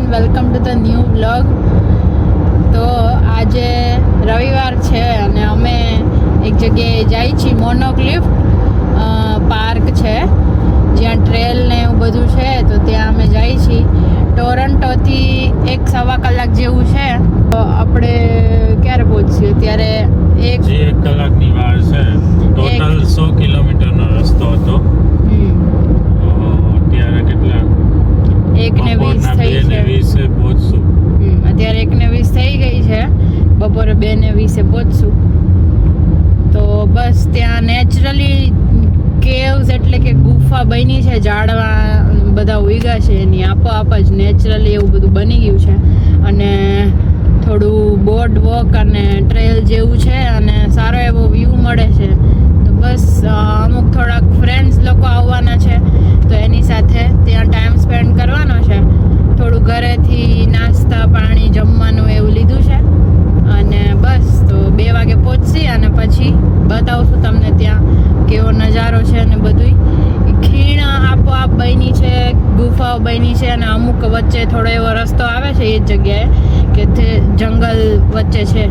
Everyone welcome to the new blog તો આજે રવિવાર છે અને અમે એક જગ્યાએ જઈએ છીએ. મોનોક્લિફ પાર્ક છે. જ્યાં ટ્રેલ ને એવું બધું છે તો ત્યાં અમે જઈએ છીએ. ટોરન્ટોથી એક સવા કલાક જેવું છે. તો આપણે ક્યારે પહોંચીએ? ત્યારે એક એક કલાકની વાર છે. ટોટલ સો કિલોમીટરનો રસ્તો હતો હમ, તો અત્યારે કેટલા એક ને વીસ બપોરના થઈ ને છે. વીસે થઈ ગઈ છે બપોરે બે ને વીસે પહોંચશું તો બસ ત્યાં નેચરલી કેવ્સ એટલે કે ગુફા બની છે ઝાડવા બધા ઉગ્યા છે એની આપોઆપ જ નેચરલી એવું બધું બની ગયું છે. અને થોડું બોર્ડ વોક અને ટ્રેલ જેવું છે અને સારો એવો વ્યૂ મળે છે. બસ અમુક થોડાક ફ્રેન્ડ્સ લોકો આવવાના છે, તો એની સાથે ત્યાં ટાઈમ સ્પેન્ડ કરવાનો છે. થોડું ઘરેથી નાસ્તા, પાણી, જમવાનું એવું લીધું છે. અને બસ, તો બે વાગે પહોંચશી અને પછી બતાવશું તમને ત્યાં કેવો નજારો છે અને બધુંય. ખીણ આપોઆપ બની છે, ગુફાઓ બની છે અને અમુક વચ્ચે થોડો એવો રસ્તો આવે છે એ જ જગ્યાએ, કે તે જંગલ વચ્ચે છે.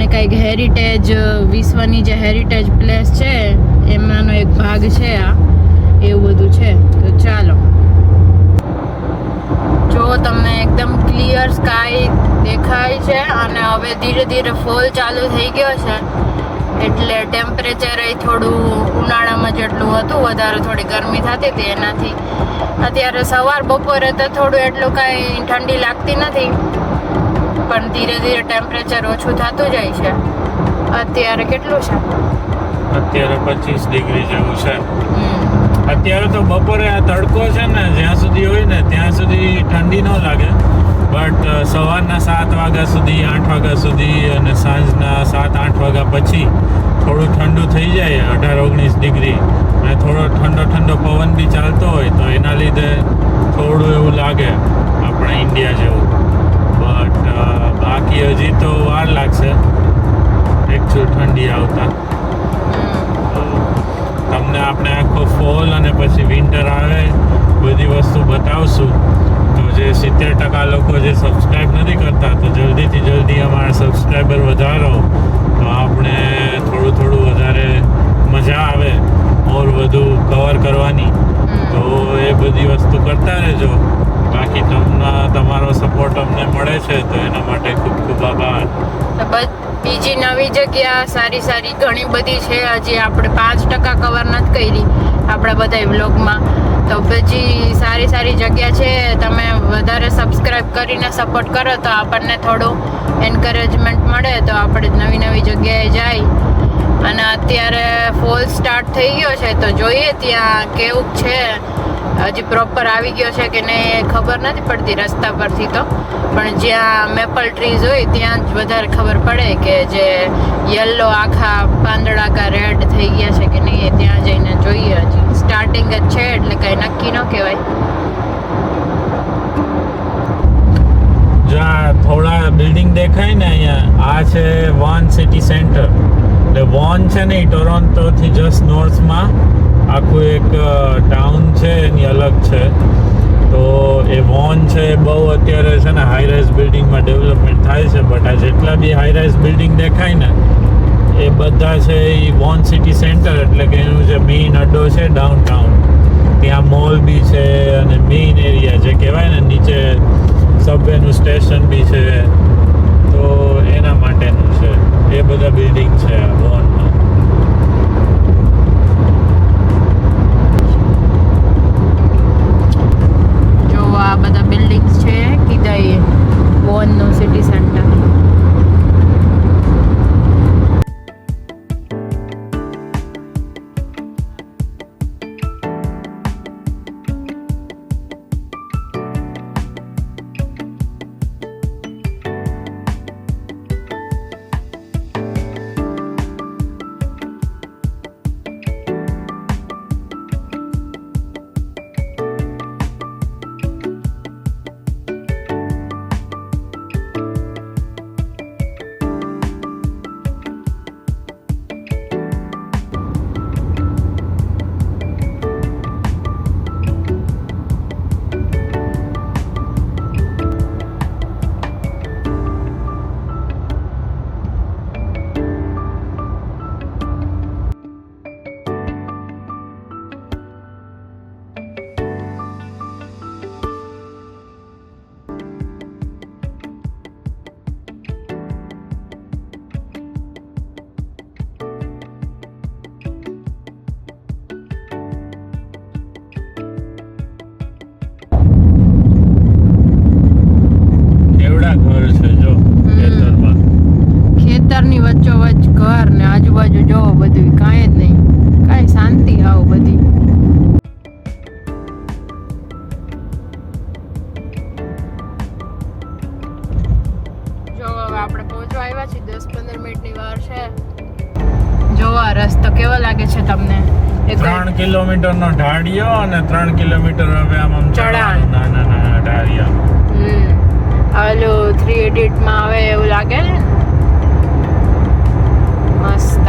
અને કંઈક હેરિટેજ વિશ્વની જે હેરિટેજ પ્લેસ છે, એમાંનો એક ભાગ છે આ. એવું બધું છે. તો ચાલો. જો તમને એકદમ ક્લિયર સ્કાય દેખાય છે અને હવે ધીરે ધીરે ફોલ ચાલુ થઈ ગયો છે. એટલે ટેમ્પરેચર થોડું ઉનાળામાં જેટલું હતું, વધારે થોડી ગરમી થતી હતી એનાથી. અત્યારે સવાર બપોરે તો થોડું એટલું કાંઈ ઠંડી લાગતી નથી. પણ ધીરે ધીરે ટેમ્પરેચર ઓછું થતું જાય છે. અત્યારે કેટલું છે? અત્યારે પચીસ ડિગ્રી જેવું છે. અત્યારે તો બપોરે આ તડકો છે ને જ્યાં સુધી હોય ને ત્યાં સુધી ઠંડી ન લાગે. બટ સવારના સાત વાગ્યા સુધી આઠ વાગ્યા સુધી અને સાંજના સાત આઠ વાગ્યા પછી થોડું ઠંડુ થઈ જાય અઢાર ઓગણીસ ડિગ્રી. અને થોડો ઠંડો ઠંડો પવન બી ચાલતો હોય તો એના લીધે થોડું એવું લાગે. આપણા ઇન્ડિયા જેવું. બટ બાકી હજી તો વાર લાગશે. એકચ્યુઅલ ઠંડી આવતા. તો તમને આપણે આખો ફોલ અને પછી વિન્ટર આવે બધી વસ્તુ બતાવશું. તો જે સિત્તેર ટકા લોકો જે સબસ્ક્રાઈબ નથી કરતા તો જલ્દીથી જલ્દી અમારા સબસ્ક્રાઈબર વધારો. તો આપણે થોડું થોડું વધારે મજા આવે ઓર વધુ કવર કરવાની. તો એ બધી વસ્તુ કરતા રહેજો. બાકી તમને, તમારો સપોર્ટ અમને મળે છે, તો એના માટે ખૂબ ખૂબ આભાર. બીજી નવી જગ્યા, સારી સારી ઘણી બધી છે. હજી આપણે પાંચ ટકા કવર નથી કરી આપણા બધા વ્લોગમાં તો પછી સારી સારી જગ્યા છે, તમે વધારે સબસ્ક્રાઈબ કરીને સપોર્ટ કરો, તો આપણને થોડું એન્કરેજમેન્ટ મળે, તો આપણે નવી નવી જગ્યાએ જાય. અને અત્યારે ફોલ સ્ટાર્ટ થઈ ગયો છે, તો જોઈએ ત્યાં કેવું છે. હજી પ્રોપર આવી ગયો છે કે નહીં એ ખબર નથી પડતી રસ્તા પરથી તો. પણ જ્યાં મેપલ ટ્રીઝ હોય ત્યાં જ વધારે ખબર પડે કે જે યલો આખા પાંદડા રેડ થઈ ગયા છે કે નહીં ત્યાં જઈને જોઈએ હજી. સ્ટાર્ટિંગ જ છે એટલે કંઈ નક્કી ન કહેવાય. જ્યાં થોડા બિલ્ડિંગ દેખાય ને અહીંયા, આ છે વોન સિટી સેન્ટર એટલે વોન છે ને ટોરોન્ટોથી જસ્ટ નોર્થમાં આખું એક ટાઉન છે, એની અલગ છે. તો એ વોન છે એ બહુ અત્યારે છે ને હાઈ રાઇઝ બિલ્ડિંગમાં ડેવલપમેન્ટ થાય છે બટ આ જેટલા બી હાઈ રાઇઝ બિલ્ડિંગ દેખાય ને, એ બધા છે એ વોન સિટી સેન્ટર એટલે કે એનું જે મેઇન અડ્ડો છે ડાઉન ટાઉન ત્યાં મોલ બી છે અને મેઇન એરિયા જે કહેવાય ને, નીચે સબવેનું સ્ટેશન બી છે. તો એના માટેનું છે. એ બધા બિલ્ડિંગ છે આ વોનમાં જો આ બધા બિલ્ડિંગ્સ છે કીધા એ વોનનું સિટી સેન્ટર ત્રણ કિલોમીટર નો ઢાળિયો અને ત્રણ કિલોમીટર હવે આમ આમ ચડાણ. નાના નાના ઢાળિયા. હમ. ઓલું થ્રી એડિટમાં આવે એવું લાગે ને? મસ્ત.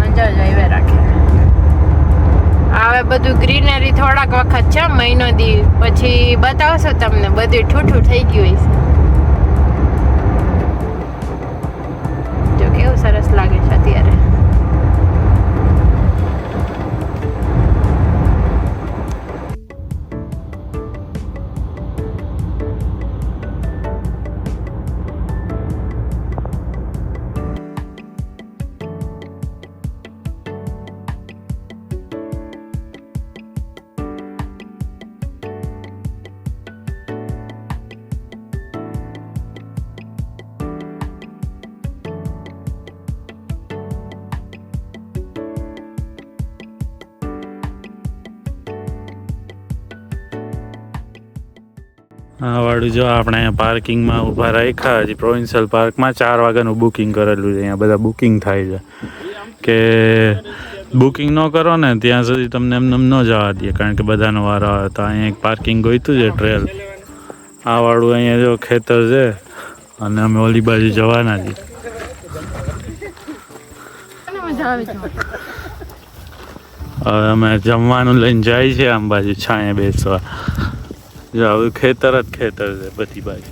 મજા જ આવે રાખે. હવે બધું ગ્રીનરી થોડાક વખત છે મહિનો દી પછી બતાવશો તમને. બધું ઠૂઠું થઈ ગયું હશે. વાળું જો આપણે પાર્કિંગમાં ઊભા રાખ્યા, હજી પ્રોવિન્શિયલ પાર્કમાં ચાર વાગ્યાનું બુકિંગ કરેલું છે. અહીંયા બધા બુકિંગ થાય છે. કે બુકિંગ ન કરો ને, ત્યાં સુધી તમને એમને એમ ન જવા દઈએ, કારણ કે બધાનો વારો આવે. તો અહીંયા એક પાર્કિંગ ગોઈતું છે ટ્રેલ આ વાળું અહીંયા જો ખેતર છે, અને અમે ઓલી બાજુ જવાના છીએ. હવે અમે જમવાનું લઈને જાય છે, આમ બાજુ છાંયે બેસવા. જો ખેતર જ ખેતર છે બધી બાજુ.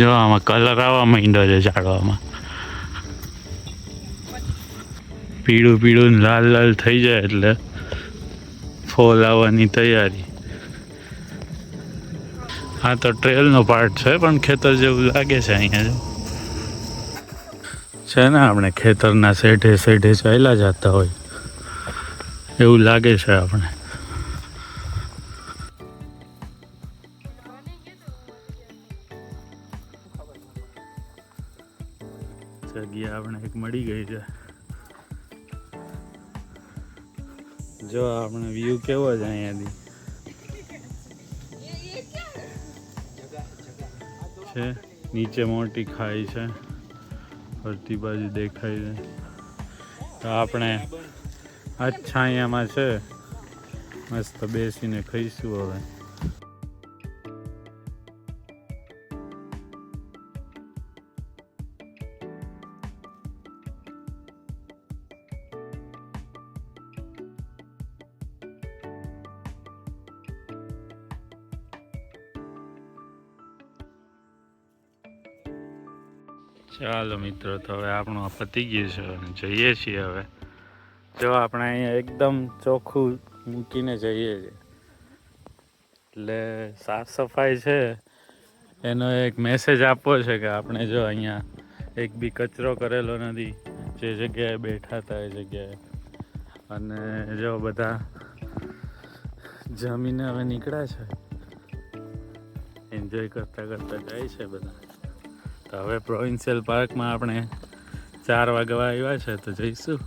જો, આમાં કલર આવવા માંડ્યો છે ઝાડવામાં. પીળું પીળું લાલ લાલ થઈ જાય એટલે ફોલ આવવાની તૈયારી. હા તો ટ્રેલનો પાર્ટ છે, પણ ખેતર જેવું લાગે છે અહીંયા છે ને, આપણે ખેતરના શેઢે શેઢે ચાલ્યા જતા હોય. એવું લાગે છે આપણે. જો આપણે વ્યૂ કેવો છે અહીંયાથી? છે, નીચે મોટી ખાઈ છે. ફરતી બાજુ દેખાય છે. તો આપણે આ છાયામાં છે. મસ્ત બેસીને ખાઈશું હવે. ચાલો મિત્રો, તો હવે આપણું આ પતી ગયું છે અને જઈએ છીએ હવે. જો આપણે અહીંયા એકદમ ચોખ્ખું મૂકીને જઈએ છીએ. એટલે સાફ સફાઈ છે. એનો એક મેસેજ આપવો છે કે આપણે જો અહીંયા એક બી કચરો કરેલો નથી, જે જગ્યાએ બેઠા હતા એ જગ્યાએ. અને જો બધા જમીને હવે નીકળ્યા છે. એન્જોય કરતા કરતા જાય છે બધા. તો હવે પ્રોવિન્શિયલ પાર્કમાં આપણે ચાર વાગવા આવ્યા છે તો જઈશું.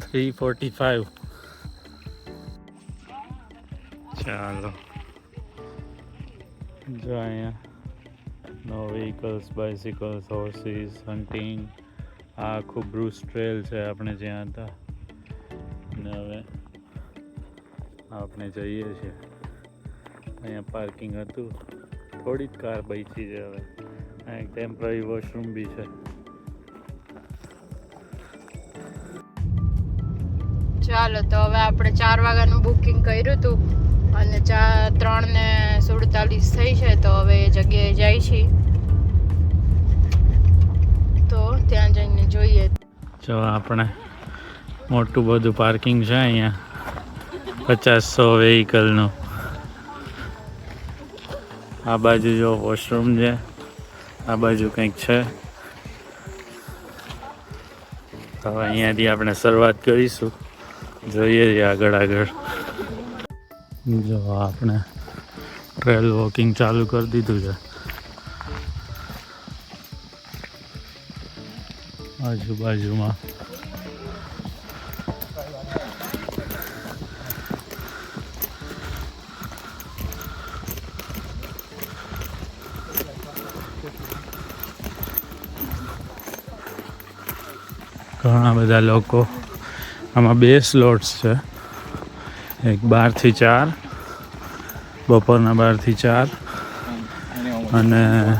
થ્રી ફોર્ટી ફાઈવ ચાલો. જો અહીંયા નો વ્હીકલ્સ બાઇસિકલ્સ હોર્સીસ હન્ટિંગ આ આખું બ્રુસ ટ્રેલ છે આપણે જ્યાં હતા. અને હવે આપણે જઈએ છીએ. અહીંયા પાર્કિંગ હતું. થોડી જ કાર બચી છે હવે. એક ટેમ્પરરી વોશરૂમ બી છે. ચાલો તો હવે આપણે ચાર વાગ્યાનું બુકિંગ કર્યું હતું અને ચા ત્રણ ને સુડતાલીસ થઈ છે તો હવે એ જગ્યાએ જાય છીએ તો ત્યાં જઈને જોઈએ. જો આપણે મોટું બધું પાર્કિંગ છે અહીંયા. પચાસ સો વેહિકલનું આ બાજુ જો વોશરૂમ છે. આ બાજુ કંઈક છે. તો અહીંયાથી આપણે શરૂઆત કરીશું. જોઈએ છીએ આગળ આગળ. જો આપણે ટ્રેલ વોકિંગ ચાલુ કરી દીધું છે. આજુબાજુમાં ઘણા બધા લોકો. આમાં બે સ્લોટ્સ છે. એક બારથી ચાર, બપોરના બારથી ચાર. અને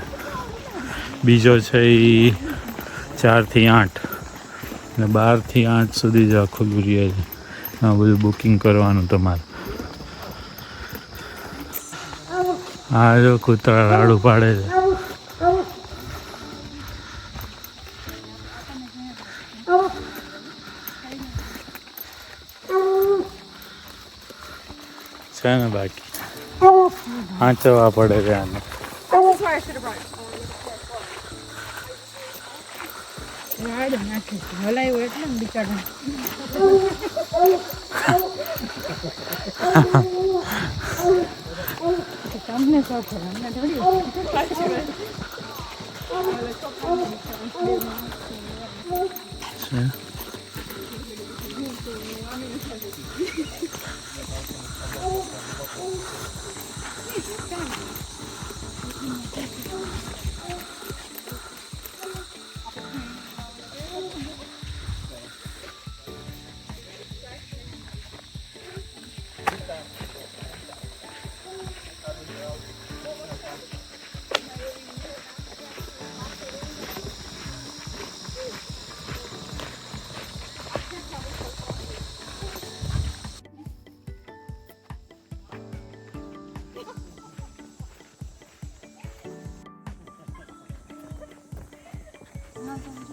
બીજો છે એ ચારથી આઠ. અને બારથી આઠ સુધી જ આખું રહે છે. આ બધું બુકિંગ કરવાનું તમારે. આ જો કૂતરા રાડું પાડે છે. છે ને બાકી. આંચવા પડે છે આને. તમને શોખ અમને થોડી Mother.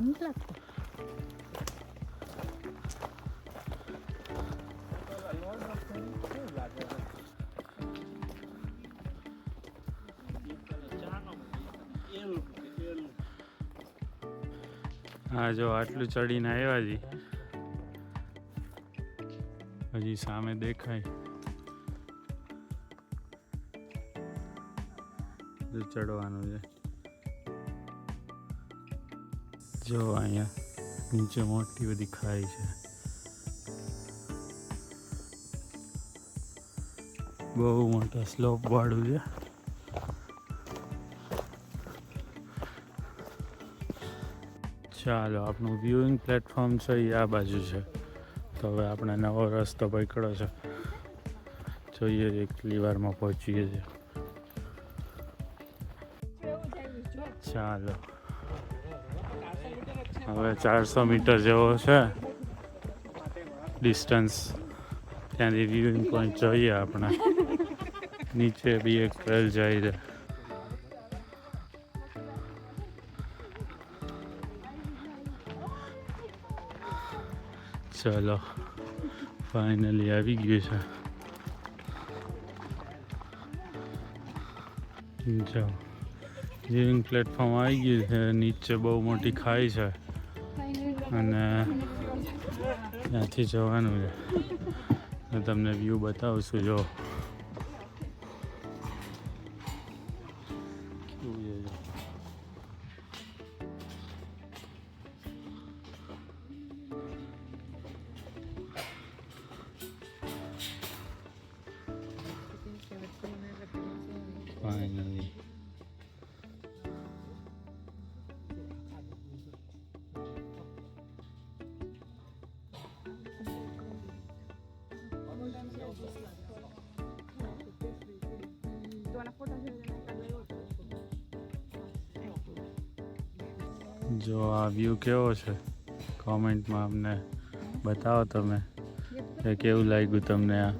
નથી લાગતો હા જો આટલું ચડીને આવ્યા જી. હજી સામે દેખાય. ચડવાનું છે. જો અહીંયા નીચે મોટી બધી ખાઈ છે. બહુ મોટા સ્લોપ વાળું છે. ચાલો, આપણું વ્યુઇંગ પ્લેટફોર્મ છે એ આ બાજુ છે. તો હવે આપણે નવો રસ્તો પકડ્યો છે. જોઈએ એક વારમાં પહોંચીએ છીએ. ચાલો. હવે ચારસો મીટર જેવો છે. ડિસ્ટન્સ ત્યાંથી વ્યૂઇંગ પોઈન્ટ જોઈએ આપણે. નીચે બી એક ટ્રેલ જાય છે. ચલો ફાઇનલી આવી ગયું છે. જો વિવિંગ પ્લેટફોર્મ આવી ગયું છે. નીચે બહુ મોટી ખાઈ છે. અને ત્યાંથી જવાનું છે. હું તમને વ્યૂ બતાવું છું જો. જો આ વ્યૂ કેવો છે? કોમેન્ટમાં અમને બતાવો તમે. કે કેવું લાગ્યું તમને આ?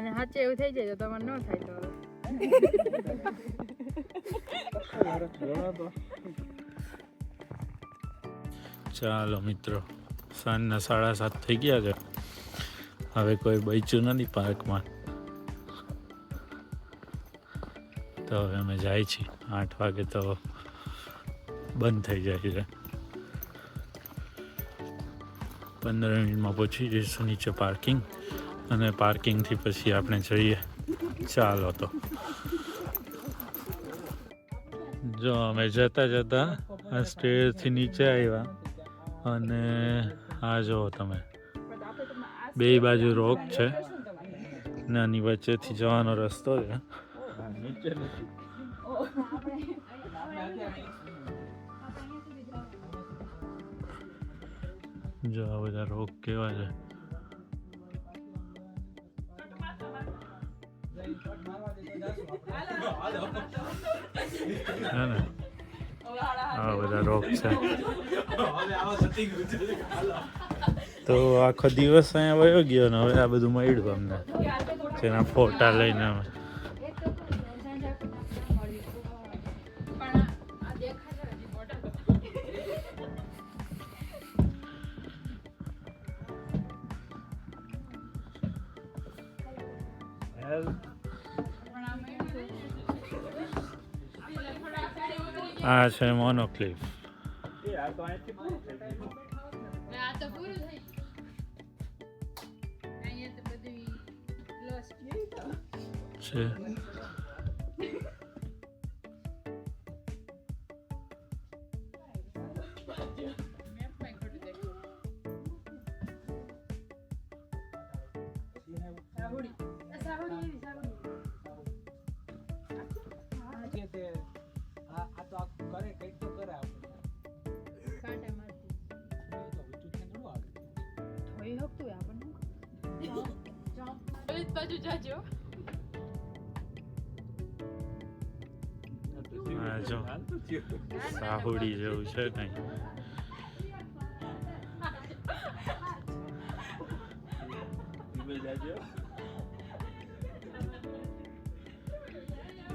અને સાચે એવું થઈ જાય તો તમારે ન થાય તો ચાલો મિત્રો, સાંજના સાડા સાત થઈ ગયા છે. હવે કોઈ બચ્યું નથી પાર્કમાં. તો હવે અમે જાય છીએ. આઠ વાગે તો બંધ થઈ જાય છે. પંદર મિનિટમાં પહોંચી જઈશું નીચે પાર્કિંગ. અને પાર્કિંગથી પછી આપણે જઈએ. ચાલો તો. જો, અમે જતા જતા આ સ્ટેરથી નીચે આવ્યા. અને આ જુઓ તમે. બે બાજુ રોક છે. નાની વચ્ચેથી જવાનો રસ્તો છે. જો, આ બધા રોક કેવા છે? આ બધા રોક છે. તો આખો દિવસ અહીંયા વયો ગયો ને હવે આ બધું મળ્યું અમને. જેના ફોટા લઈને અમે. આ છે લોસ્ટ છે. ઓલી બાજુ જાજો જો સાહુડી જેવું છે કઈ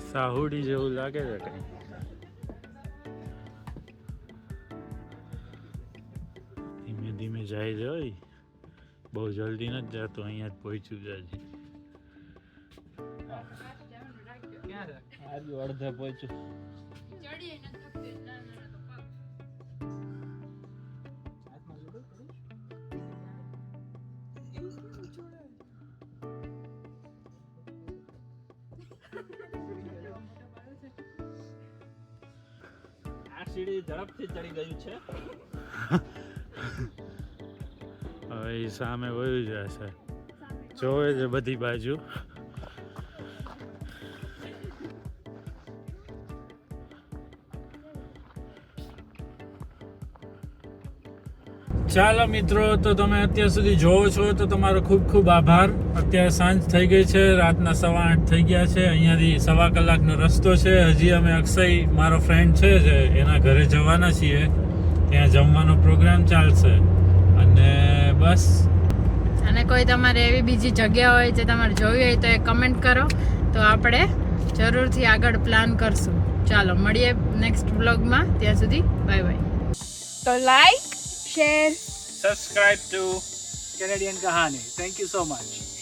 સાહુડી જેવું લાગે છે કઈ ધીમે ધીમે જાય જોઈ બહુ જલ્દી નથી જતો અહીંયા જ પહોંચ્યું છે હજી અડધે પહોંચ્યું આ સીડી ઝડપથી ચડી ગયું છે. હવે સામે વયું જશે જોવે છે બધી બાજુ. ચાલો મિત્રો તો તમે અત્યાર સુધી જોવો છો તો તમારો ખૂબ ખૂબ આભાર. અત્યારે સાંજ થઈ ગઈ છે રાતના સવા આઠ થઈ ગયા છે. અહીંયાથી સવા કલાકનો રસ્તો છે. હજી અમે અક્ષય મારો ફ્રેન્ડ છે જે એના ઘરે જવાના છીએ. ત્યાં જમવાનો પ્રોગ્રામ ચાલશે. અને બસ. અને કોઈ તમારે એવી બીજી જગ્યા હોય જે તમારે જોવી હોય તો એ કમેન્ટ કરો. તો આપણે જરૂરથી આગળ પ્લાન કરશું. ચાલો મળીએ નેક્સ્ટ બ્લોગમાં ત્યાં સુધી બાય બાય તો like share subscribe to Canadian Kahani. Thank you so much.